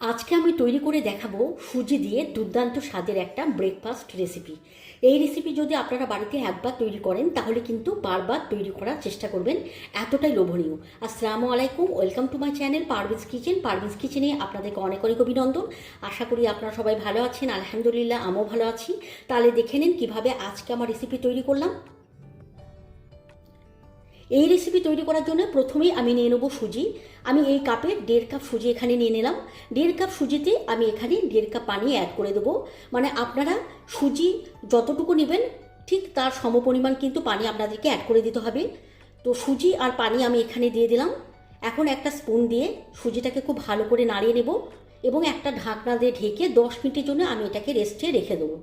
আজকে আমি তৈরি করে দেখাবো সুজি দিয়ে দুর্দান্ত স্বাদের একটা ব্রেকফাস্ট রেসিপি এই রেসিপি যদি আপনারা বাড়িতে একবার তৈরি করেন, তাহলে কিন্তু বারবার তৈরি করার চেষ্টা করবেন। এতটাই লোভনীয়। আসসালামু আলাইকুম welcome to my channel Parvez kitchen Parvez কিচেনে আপনাদেরকে অনেক অনেক অভিনন্দন। আশা করি আপনারা সবাই ভালো আছেন। আলহামদুলিল্লাহ, আমিও ভালো আছি। তাহলে দেখে নিন কীভাবে আজকে আমার রেসিপি তৈরি করলাম। এই রেসিপি তৈরি করার জন্য প্রথমেই আমি নিয়ে নেব সুজি। আমি এই কাপে দেড় কাপ সুজি এখানে নিয়ে নিলাম। দেড় কাপ সুজিতে আমি এখানে দেড় কাপ পানি অ্যাড করে দেবো। মানে আপনারা সুজি যতটুকু নেবেন, ঠিক তার সমপরিমাণ কিন্তু পানি আপনাদেরকে অ্যাড করে দিতে হবে। তো সুজি আর পানি আমি এখানে দিয়ে দিলাম। এখন একটা স্পুন দিয়ে সুজিটাকে খুব ভালো করে নাড়িয়ে নেব এবং একটা ঢাকনা দিয়ে ঢেকে দশ মিনিটের জন্য আমি এটাকে রেস্টে রেখে দেবো।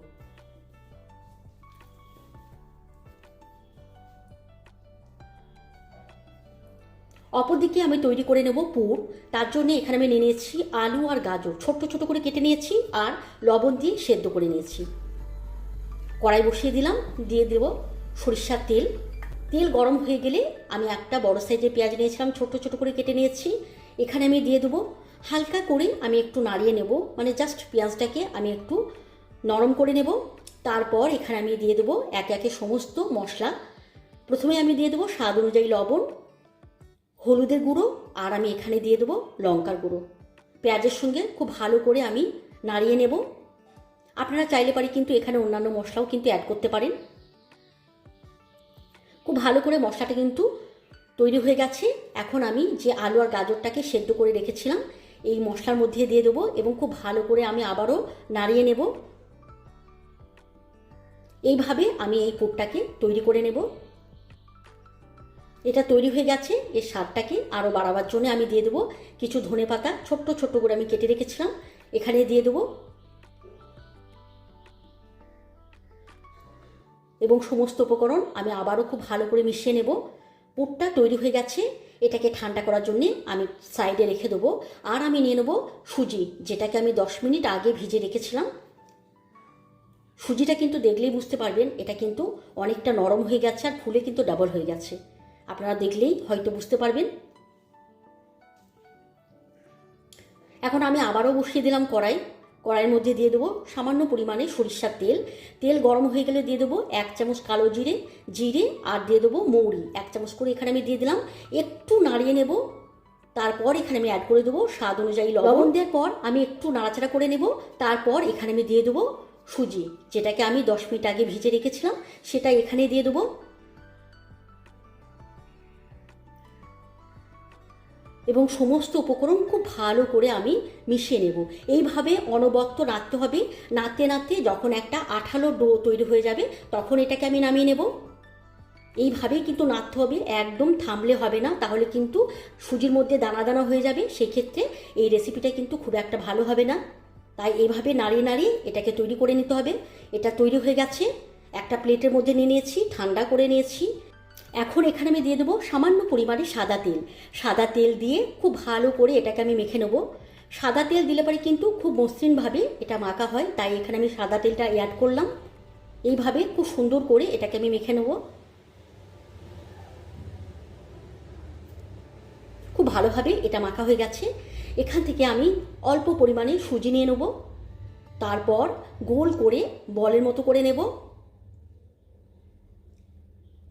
অপরদিকে আমি তৈরি করে নেব পুর। তার জন্য এখানে আমি নিয়ে নিয়েছি আলু আর গাজর। ছোট্ট ছোট করে কেটে নিয়েছি আর লবণ দিয়ে সেদ্ধ করে নিয়েছি। কড়াই বসিয়ে দিলাম, দিয়ে দেব সরিষার তেল। তেল গরম হয়ে গেলে আমি একটা বড় সাইজের পেঁয়াজ নিয়েছিলাম ছোট ছোট করে কেটে নিয়েছি। এখানে আমি দিয়ে দেবো হালকা করে আমি একটু নাড়িয়ে নেব মানে জাস্ট পেঁয়াজটাকে আমি একটু নরম করে নেব। তারপর এখানে আমি দিয়ে দেবো একে একে সমস্ত মশলা। প্রথমে আমি দিয়ে দেবো স্বাদ অনুযায়ী লবণ হলুদের গুঁড়ো আর আমি এখানে দিয়ে দেবো লঙ্কার গুঁড়ো। পেঁয়াজের সঙ্গে খুব ভালো করে আমি নাড়িয়ে নেব। আপনারা চাইলে পারি কিন্তু এখানে অন্যান্য মশলাও কিন্তু অ্যাড করতে পারেন। খুব ভালো করে মশলাটা কিন্তু তৈরি হয়ে গেছে। এখন আমি যে আলু আর গাজরটাকে সেদ্ধ করে রেখেছিলাম, এই মশলার মধ্যে দিয়ে দেবো এবং খুব ভালো করে আমি আবারও নাড়িয়ে নেব। এইভাবে আমি এই পুরটাকে তৈরি করে নেব। এটা তৈরি হয়ে গেছে। এর স্বাদটাকে আরও বাড়াবার জন্য আমি দিয়ে দেবো কিছু ধনে পাতা, ছোট্ট ছোট্ট করে আমি কেটে রেখেছিলাম। এখানে দিয়ে দেবো এবং সমস্ত উপকরণ আমি আবারও খুব ভালো করে মিশিয়ে নেব। পুরটা তৈরি হয়ে গেছে। এটাকে ঠান্ডা করার জন্যে আমি সাইডে রেখে দেবো। আর আমি নিয়ে নেব সুজি, যেটাকে আমি দশ মিনিট আগে ভিজে রেখেছিলাম। সুজিটা কিন্তু দেখলেই বুঝতে পারবেন, এটা কিন্তু অনেকটা নরম হয়ে গেছে আর ফুলে কিন্তু ডাবল হয়ে গেছে। আপনারা দেখলেই হয়তো বুঝতে পারবেন। এখন আমি আবারও বসিয়ে দিলাম কড়াই। কড়াইয়ের মধ্যে দিয়ে দেবো সামান্য পরিমাণে সরিষার তেল। তেল গরম হয়ে গেলে দিয়ে দেবো এক চামচ কালো জিরে জিরে আর দিয়ে দেবো মৌরি। এক চামচ করে এখানে আমি দিয়ে দিলাম। একটু নাড়িয়ে নেব। তারপর এখানে আমি অ্যাড করে দেবো স্বাদ অনুযায়ী লবণ। দেওয়ার পর আমি একটু নাড়াচাড়া করে নেব। তারপর এখানে আমি দিয়ে দেবো সুজি। যেটাকে আমি দশ মিনিট আগে ভিজে রেখেছিলাম, সেটা এখানে দিয়ে দেবো। এবং সমস্ত উপকরণ খুব ভালো করে আমি মিশিয়ে নেব। এইভাবে অনবক্ত নাড়তে হবে। নাড়তে নাড়তে যখন একটা আঠালো ডো তৈরি হয়ে যাবে, তখন এটাকে আমি নামিয়ে নেব। এইভাবেই কিন্তু নাড়তে হবে। একদম থামলে হবে না, তাহলে কিন্তু সুজির মধ্যে দানা দানা হয়ে যাবে। সেক্ষেত্রে এই রেসিপিটা কিন্তু খুব একটা ভালো হবে না। তাই এইভাবে নাড়িয়ে নাড়িয়ে এটাকে তৈরি করে নিতে হবে। এটা তৈরি হয়ে গেছে। একটা প্লেটের মধ্যে নিয়ে নিয়েছি, ঠান্ডা করে নিয়েছি। এখন এখানে আমি দিয়ে দেবো সামান্য পরিমাণে সাদা তেল। সাদা তেল দিয়ে খুব ভালো করে এটাকে আমি মেখে নেব। সাদা তেল দিলে পরে কিন্তু খুব মসৃণভাবে এটা মাখা হয়, তাই এখানে আমি সাদা তেলটা অ্যাড করলাম। এইভাবে খুব সুন্দর করে এটাকে আমি মেখে নেব। খুব ভালোভাবে এটা মাখা হয়ে গেছে। এখান থেকে আমি অল্প পরিমাণে সুজি নিয়ে নেব। তারপর গোল করে বলের মতো করে নেব।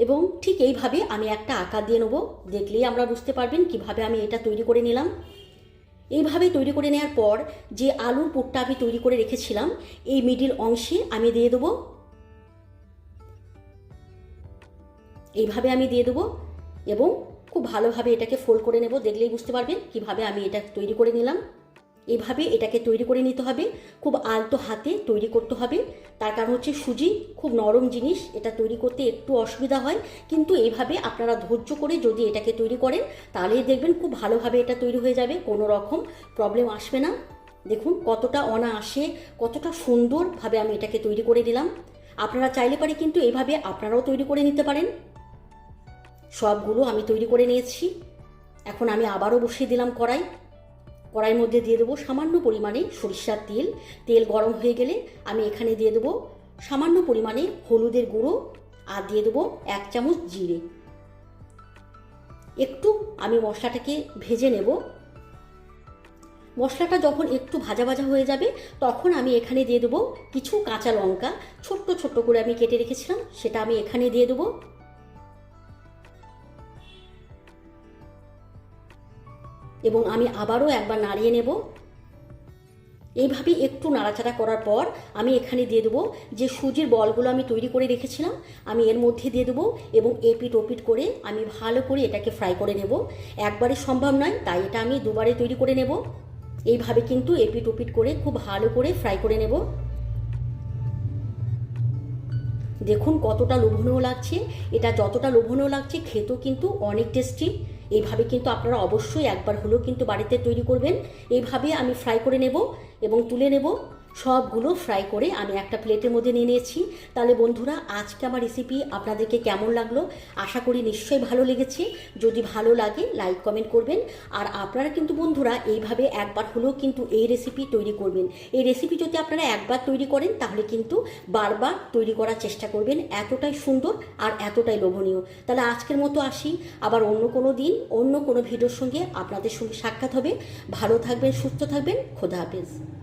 এবং ঠিক এইভাবে আমি একটা আকার দিয়ে নেব। দেখলেই আমরা বুঝতে পারবেন কীভাবে আমি এটা তৈরি করে নিলাম। এইভাবে তৈরি করে নেওয়ার পর যে আলুর পুরটা আমি তৈরি করে রেখেছিলাম, এই মিডিল অংশে আমি দিয়ে দেবো। এইভাবে আমি দিয়ে দেবো এবং খুব ভালোভাবে এটাকে ফোল্ড করে নেব। দেখলেই বুঝতে পারবেন কীভাবে আমি এটা তৈরি করে নিলাম। এভাবে এটাকে তৈরি করে নিতে হবে। খুব আলতো হাতে তৈরি করতে হবে। তার কারণ হচ্ছে সুজি খুব নরম জিনিস, এটা তৈরি করতে একটু অসুবিধা হয়। কিন্তু এইভাবে আপনারা ধৈর্য করে যদি এটাকে তৈরি করেন, তাহলেই দেখবেন খুব ভালোভাবে এটা তৈরি হয়ে যাবে। কোনো রকম প্রবলেম আসবে না। দেখুন কতটা অনা আসে কতটা সুন্দরভাবে আমি এটাকে তৈরি করে দিলাম আপনারা চাইলে পারে কিন্তু এইভাবে আপনারাও তৈরি করে নিতে পারেন। সবগুলো আমি তৈরি করে নিয়েছি। এখন আমি আবারও বসিয়ে দিলাম কড়াই। কড়াইয়ের মধ্যে দিয়ে দেবো সামান্য পরিমাণে সরিষার তেল। তেল গরম হয়ে গেলে আমি এখানে দিয়ে দেবো সামান্য পরিমাণে হলুদের গুঁড়ো আর দিয়ে দেবো এক চামচ জিরে। একটু আমি মশলাটাকে ভেজে নেব। মশলাটা যখন একটু ভাজা ভাজা হয়ে যাবে, তখন আমি এখানে দিয়ে দেবো কিছু কাঁচা লঙ্কা। ছোট্ট ছোট্ট করে আমি কেটে রেখেছিলাম, সেটা আমি এখানে দিয়ে দেবো। এবং আমি আবারও একবার নাড়িয়ে নেব। এইভাবে একটু নাড়াচাড়া করার পর আমি এখানে দিয়ে দেবো যে সুজির বলগুলো আমি তৈরি করে রেখেছিলাম, আমি এর মধ্যে দিয়ে দেবো এবং এপিট ওপিট করে আমি ভালো করে এটাকে ফ্রাই করে নেব। একবারে সম্ভব নয়, তাই এটা আমি দুবারে তৈরি করে নেব। এইভাবে কিন্তু এপিট ওপিট করে খুব ভালো করে ফ্রাই করে নেব। দেখুন কতটা লোভনীয় লাগছে, এটা যতটা লোভনীয় লাগছে, খেতেও কিন্তু অনেক টেস্টি। এইভাবে কিন্তু আপনারা অবশ্যই একবার হলেও কিন্তু বাড়িতে তৈরি করবেন। এইভাবে আমি ফ্রাই করে নেব এবং তুলে নেব। সবগুলো ফ্রাই করে আমি একটা প্লেটের মধ্যে নিয়ে নিয়েছি। তাহলে বন্ধুরা, আজকে আমার রেসিপি আপনাদেরকে কেমন লাগল? আশা করি নিশ্চয়ই ভালো লেগেছে। যদি ভালো লাগে লাইক কমেন্ট করবেন। আর আপনারা কিন্তু বন্ধুরা, এইভাবে একবার হলেও কিন্তু এই রেসিপি তৈরি করবেন। এই রেসিপি যদি আপনারা একবার তৈরি করেন, তাহলে কিন্তু বারবার তৈরি করার চেষ্টা করবেন। এতটাই সুন্দর আর এতটাই লোভনীয়। তাহলে আজকের মতো আসি। আবার অন্য কোনো দিন, অন্য কোনো ভিডিওর সঙ্গে আপনাদের সঙ্গে সাক্ষাৎ হবে। ভালো থাকবেন, সুস্থ থাকবেন। খোদা হাফেজ।